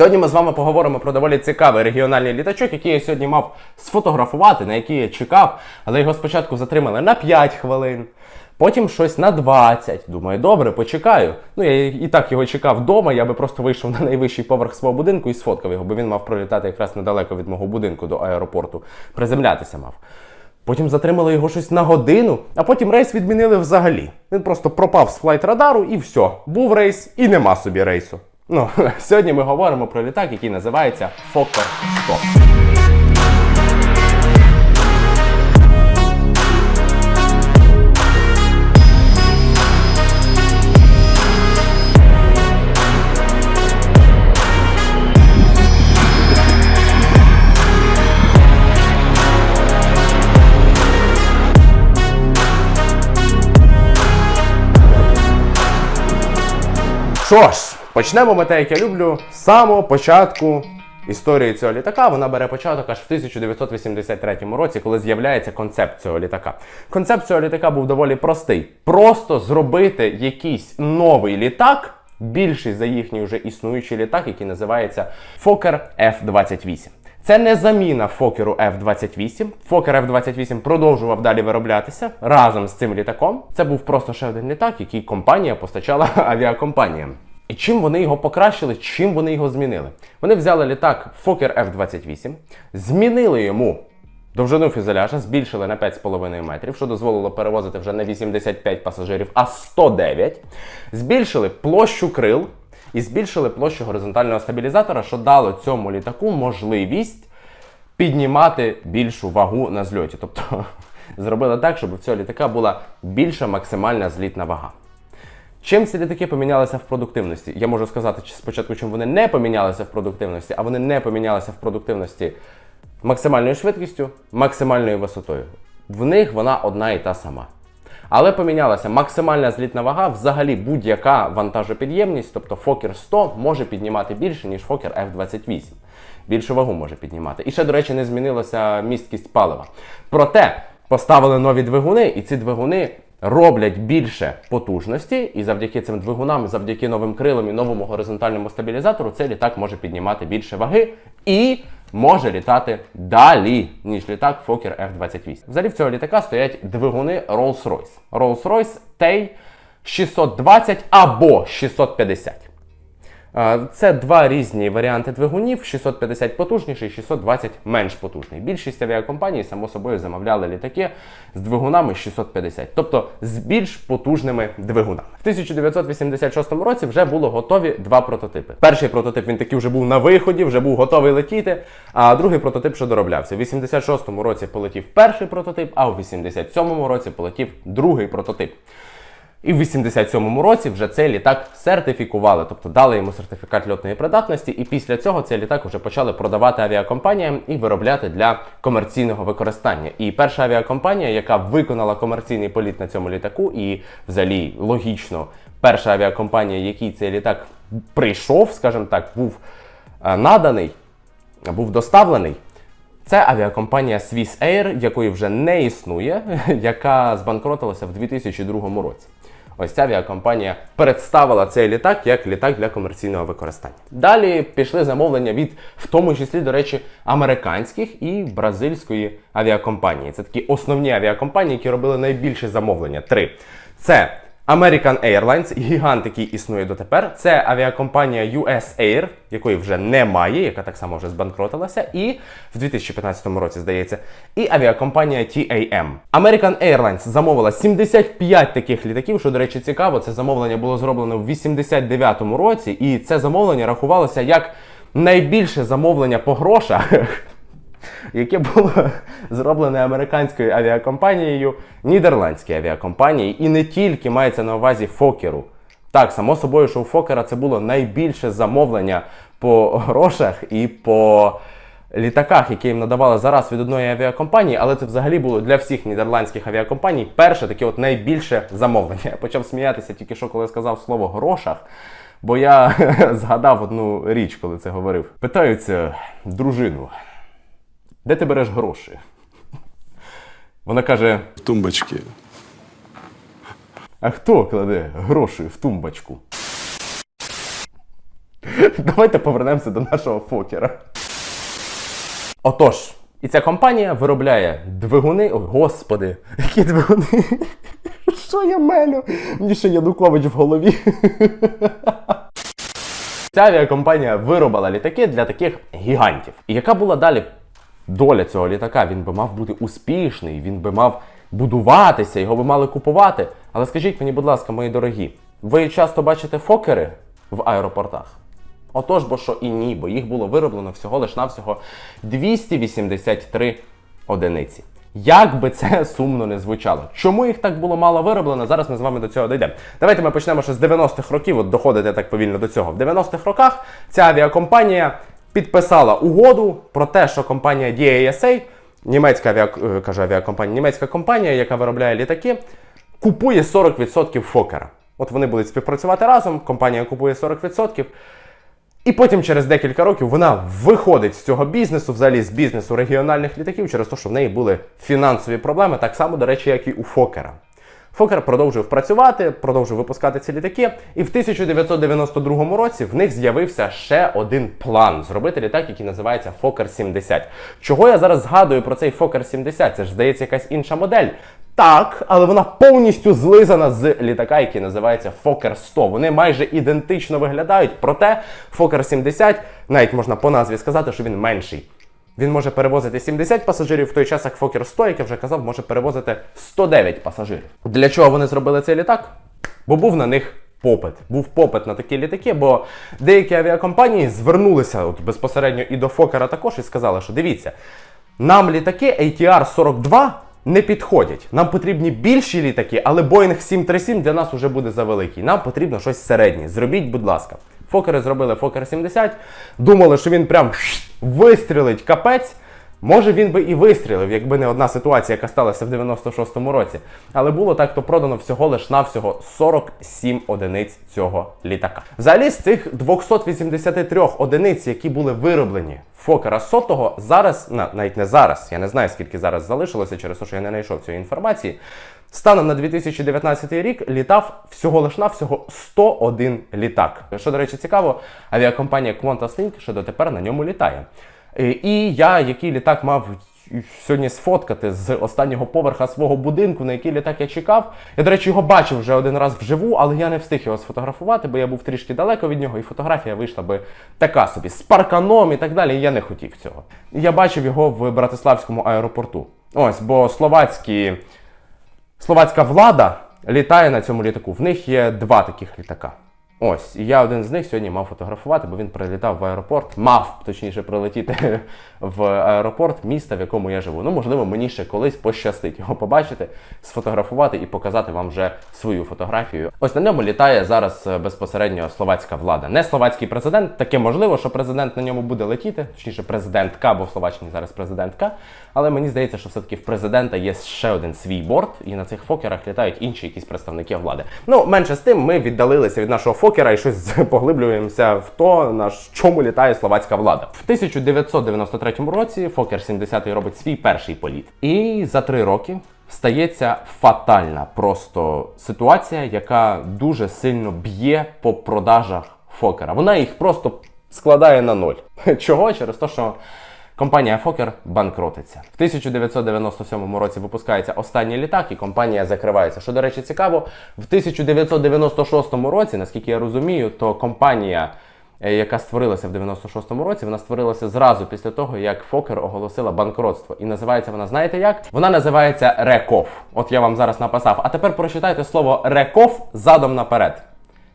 Сьогодні ми з вами поговоримо про доволі цікавий регіональний літачок, який я сьогодні мав сфотографувати, на який я чекав, але його спочатку затримали на 5 хвилин. Потім щось на 20. Думаю, добре, почекаю. Ну, я і так його чекав вдома, я би просто вийшов на найвищий поверх свого будинку і сфоткав його, бо він мав пролітати якраз недалеко від мого будинку до аеропорту. Приземлятися мав. Потім затримали його щось на годину, а потім рейс відмінили взагалі. Він просто пропав з флайт радару і все. Був рейс і нема собі рейсу. Ну, сьогодні ми говоримо про літак, який називається Fokker 100. Що ж, почнемо ми те, як я люблю, з самого початку історії цього літака. Вона бере початок аж в 1983 році, коли з'являється концепт цього літака. Концепт цього літака був доволі простий: просто зробити якийсь новий літак, більший за їхній вже існуючий літак, який називається Fokker F-28. Це не заміна Фокеру F-28. Фокер F-28 продовжував далі вироблятися разом з цим літаком. Це був просто ще один літак, який компанія постачала авіакомпаніям. І чим вони його покращили, чим вони його змінили? Вони взяли літак Фокер F-28, змінили йому довжину фюзеляжа, збільшили на 5,5 метрів, що дозволило перевозити вже не 85 пасажирів, а 109. Збільшили площу крил і збільшили площу горизонтального стабілізатора, що дало цьому літаку можливість піднімати більшу вагу на зльоті. Тобто зробили так, щоб у цього літака була більша максимальна злітна вага. Чим ці літаки помінялися в продуктивності? Я можу сказати чи спочатку, чим вони не помінялися в продуктивності, а вони не помінялися в продуктивності максимальною швидкістю, максимальною висотою. В них вона одна і та сама. Але помінялася максимальна злітна вага, взагалі будь-яка вантажопідємність, тобто Фокер 100 може піднімати більше, ніж Фокер F-28. Більшу вагу може піднімати. І ще, до речі, не змінилася місткість палива. Проте поставили нові двигуни, і ці двигуни роблять більше потужності, і завдяки цим двигунам, завдяки новим крилам і новому горизонтальному стабілізатору, цей літак може піднімати більше ваги і може літати далі, ніж літак Fokker F-28. Взагалі в цього літака стоять двигуни Rolls-Royce. Rolls-Royce Tay 620 або 650. Це два різні варіанти двигунів: 650 потужніший, 620 менш потужний. Більшість авіакомпаній, само собою, замовляли літаки з двигунами 650, тобто з більш потужними двигунами. В 1986 році вже було готові два прототипи. Перший прототип він таки вже був на виході, вже був готовий летіти. А другий прототип ще дороблявся. В 86-му році полетів перший прототип, а у 87-му році полетів другий прототип. І в 87-му році вже цей літак сертифікували, тобто дали йому сертифікат льотної придатності, і після цього цей літак вже почали продавати авіакомпаніям і виробляти для комерційного використання. І перша авіакомпанія, яка виконала комерційний політ на цьому літаку, і взагалі логічно, перша авіакомпанія, якій цей літак прийшов, скажімо так, був е, наданий, був доставлений. Це авіакомпанія Swiss Air, якої вже не існує, яка збанкротилася в 2002 році. Ось ця авіакомпанія представила цей літак як літак для комерційного використання. Далі пішли замовлення від, в тому числі, до речі, американських і бразильської авіакомпанії. Це такі основні авіакомпанії, які робили найбільше замовлення. Три. Це American Airlines, гігант, який існує дотепер. Це авіакомпанія US Air, якої вже немає, яка так само вже збанкротилася. І в 2015 році, здається, і авіакомпанія TAM. American Airlines замовила 75 таких літаків, що, до речі, цікаво, це замовлення було зроблено в 89-му році, і це замовлення рахувалося як найбільше замовлення по грошах яке було зроблене американською авіакомпанією, нідерландській авіакомпанії, і не тільки мається на увазі Фокеру. Так, само собою, що у Фокера це було найбільше замовлення по грошах і по літаках, які їм надавали зараз від одної авіакомпанії, але це взагалі було для всіх нідерландських авіакомпаній перше таке от найбільше замовлення. Я почав сміятися тільки що, коли сказав слово грошах. Бо я згадав одну річ, коли це говорив. Питаються дружину, де ти береш гроші? Вона каже: в тумбочке. А хто кладе гроші в тумбочку? Давайте повернемося до нашого Фокера. Отож, і ця компанія виробляє двигуни. Ой, господи, які двигуни? Що я мелю? Мені ще Янукович в голові. Ця авіакомпанія виробила літаки для таких гігантів. І яка була далі доля цього літака? Він би мав бути успішний, він би мав будуватися, його би мали купувати. Але скажіть мені, будь ласка, мої дорогі, ви часто бачите фокери в аеропортах? Отож, бо що і ні, бо їх було вироблено всього лиш навсього 283 одиниці. Як би це сумно не звучало. Чому їх так було мало вироблено? Зараз ми з вами до цього дійдемо. Давайте ми почнемо ще з 90-х років, от доходити так повільно до цього. В 90-х роках ця авіакомпанія підписала угоду про те, що компанія DASA, німецька авіа... е, кажу, авіакомпанія, німецька компанія, яка виробляє літаки, купує 40% Фокера. От вони будуть співпрацювати разом, компанія купує 40%. І потім через декілька років вона виходить з цього бізнесу, взагалі з бізнесу регіональних літаків, через те, що в неї були фінансові проблеми, так само, до речі, як і у Фокера. Фокер продовжив працювати, продовжив випускати ці літаки, і в 1992 році в них з'явився ще один план зробити літак, який називається Фокер 70. Чого я зараз згадую про цей Фокер 70? Це ж здається якась інша модель. Так, але вона повністю злизана з літака, який називається Фокер 100. Вони майже ідентично виглядають, проте Фокер 70, навіть можна по назві сказати, що він менший. Він може перевозити 70 пасажирів, в той час як Фокер 100, як я вже казав, може перевозити 109 пасажирів. Для чого вони зробили цей літак? Бо був на них попит. Був попит на такі літаки, бо деякі авіакомпанії звернулися от безпосередньо і до Фокера також і сказали, що дивіться, нам літаки ATR-42 не підходять. Нам потрібні більші літаки, але Boeing 737 для нас вже буде завеликий. Нам потрібно щось середнє. Зробіть, будь ласка. Фокери зробили Фокер 70, думали, що він прям вистрілить капець. Може він би і вистрілив, якби не одна ситуація, яка сталася в 96-му році. Але було так, то продано всього лиш навсього 47 одиниць цього літака. Взагалі з цих 283 одиниць, які були вироблені Фокера сотого, зараз, на, навіть не зараз, я не знаю скільки зараз залишилося через те, що я не знайшов цієї інформації. Станом на 2019 рік літав всього лиш навсього 101 літак. Що, до речі, цікаво, авіакомпанія Qantas Link ще дотепер на ньому літає. Е, І я, який літак мав сьогодні сфоткати з останнього поверха свого будинку, на який літак я чекав. Я, до речі, його бачив вже один раз вживу, але я не встиг його сфотографувати, бо я був трішки далеко від нього, і фотографія вийшла би така собі з парканом і так далі. І я не хотів цього. Я бачив його в Братиславському аеропорту. Ось, бо словацькі, словацька влада літає на цьому літаку. В них є два таких літака. Ось, і я один з них сьогодні мав фотографувати, бо він прилітав в аеропорт, мав точніше прилетіти в аеропорт міста, в якому я живу. Ну, можливо, мені ще колись пощастить його побачити, сфотографувати і показати вам вже свою фотографію. Ось на ньому літає зараз е, безпосередньо словацька влада. Не словацький президент, таке можливо, що президент на ньому буде летіти, точніше, президентка, бо в Словаччині зараз президентка. Але мені здається, що все-таки в президента є ще один свій борт, і на цих фокерах літають інші якісь представники влади. Ну, менше з тим, ми віддалилися від нашого фокера і щось поглиблюємося в то, на чому літає словацька влада. В 1993 році Фокер 70 робить свій перший політ. І за три роки стається фатальна просто ситуація, яка дуже сильно б'є по продажах Фокера. Вона їх просто складає на ноль. Чого? Через те, що Компанія Фокер банкротиться. В 1997 році випускається останній літак, і компанія закривається. Що, до речі, цікаво, в 1996 році, наскільки я розумію, то компанія, е, яка створилася в 96-му році, вона створилася зразу після того, як Фокер оголосила банкротство. І називається вона, знаєте як? Вона називається Реков. От я вам зараз написав. А тепер прочитайте слово Реков задом наперед.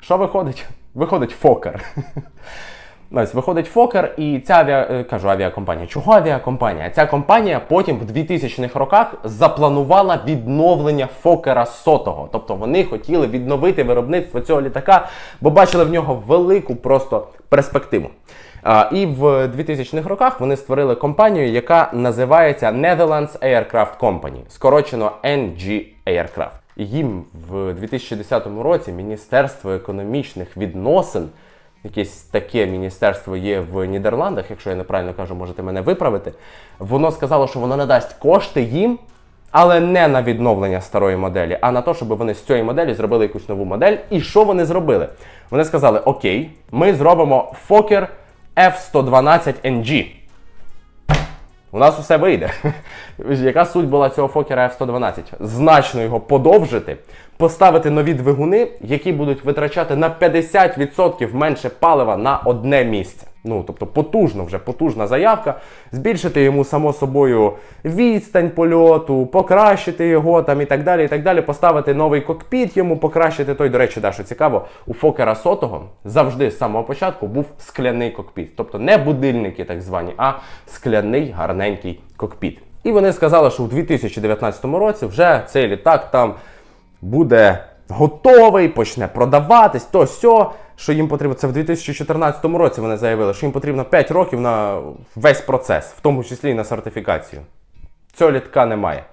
Що виходить? Виходить Фокер. Ось виходить Фокер, і ця авіа... е, кажу авіакомпанія. Чого авіакомпанія? Ця компанія потім в 2000-х роках запланувала відновлення Фокера сотого. Тобто вони хотіли відновити виробництво цього літака, бо бачили в нього велику просто перспективу. А, і в 2000-х роках вони створили компанію, яка називається Netherlands Aircraft Company, скорочено NG Aircraft. Їм в 2010 році Міністерство економічних відносин якесь таке міністерство є в Нідерландах, якщо я неправильно кажу, можете мене виправити. Воно сказало, що воно надасть кошти їм, Але не на відновлення старої моделі, а на те, щоб вони з цієї моделі зробили якусь нову модель. І що вони зробили? Вони сказали: Окей, ми зробимо Fokker F112 NG. У нас усе вийде. Яка суть була цього Фокера F112? Значно його подовжити, поставити нові двигуни, які будуть витрачати на 50% менше палива на одне місце. Ну, тобто потужно вже потужна заявка. Збільшити йому само собою відстань польоту, покращити його там і так далі. і так далі, Поставити новий кокпіт йому, покращити той. До речі, да, що цікаво, у Фокера сотого завжди з самого початку був скляний кокпіт. Тобто не будильники, так звані, а скляний гарненький кокпіт. І вони сказали, що у 2019 році вже цей літак там буде готовий, почне продаватись, то сьо, що їм потрібно. Це в 2014 році вони заявили, що їм потрібно 5 років на весь процес, в тому числі і на сертифікацію. Цього літка немає.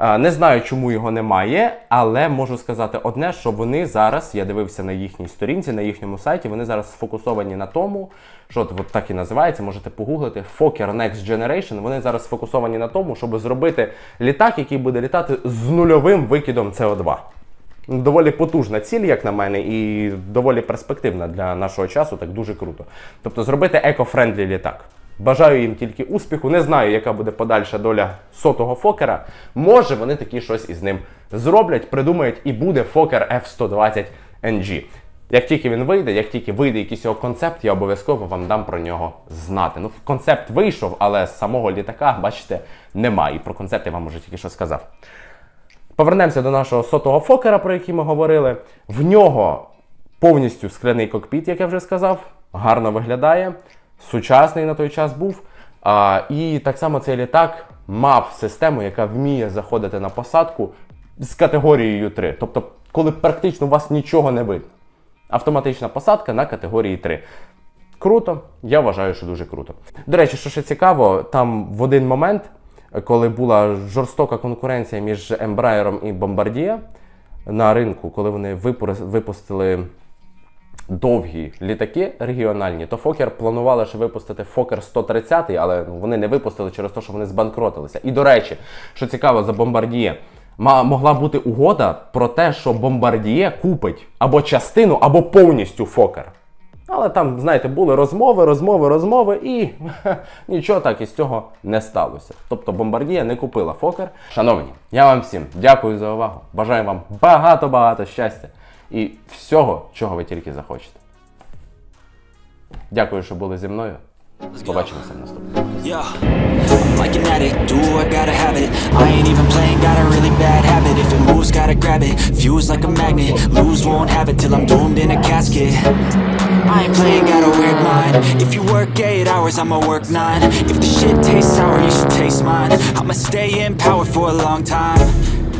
Не знаю, чому його немає, але можу сказати одне, що вони зараз, я дивився на їхній сторінці, на їхньому сайті, вони зараз сфокусовані на тому, що от так і називається, можете погуглити, Fokker Next Generation. Вони зараз сфокусовані на тому, щоб зробити літак, який буде літати з нульовим викидом СО2. Доволі потужна ціль, як на мене, і доволі перспективна для нашого часу, так дуже круто. Тобто зробити еко-френдлі літак. Бажаю їм тільки успіху. Не знаю, яка буде подальша доля сотого Фокера. Може, вони такі щось із ним зроблять, придумають, і буде Фокер F120 NG. Як тільки він вийде, як тільки вийде якийсь його концепт, я обов'язково вам дам про нього знати. Ну, концепт вийшов, але самого літака, бачите, немає. І про концепт я вам уже тільки що сказав. Повернемося до нашого сотого Фокера, про який ми говорили. В нього повністю скляний кокпіт, як я вже сказав, гарно виглядає. Сучасний на той час був. А, І так само цей літак мав систему, яка вміє заходити на посадку з категорією 3. Тобто, коли практично у вас нічого не видно. Автоматична посадка на категорії 3. Круто, я вважаю, що дуже круто. До речі, що ще цікаво, там в один момент, коли була жорстока конкуренція між Embraer і Bombardier на ринку, коли вони випустили довгі літаки регіональні, то Фокер планували ще випустити Фокер 130, але ну, вони не випустили через те, що вони збанкротилися. І до речі, що цікаво за Bombardier, могла бути угода про те, що Bombardier купить або частину, або повністю Фокер. Але там, знаєте, були розмови, розмови, розмови, і нічого так із цього не сталося. Тобто Бомбардія не купила Фокер. Шановні, я вам всім дякую за увагу. Бажаю вам багато-багато щастя і всього, чого ви тільки захочете. Дякую, що були зі мною. Побачимося в наступному. I ain't playing, got a weird mind If you work 8 hours, I'ma work 9 If the shit tastes sour, you should taste mine I'ma stay in power for a long time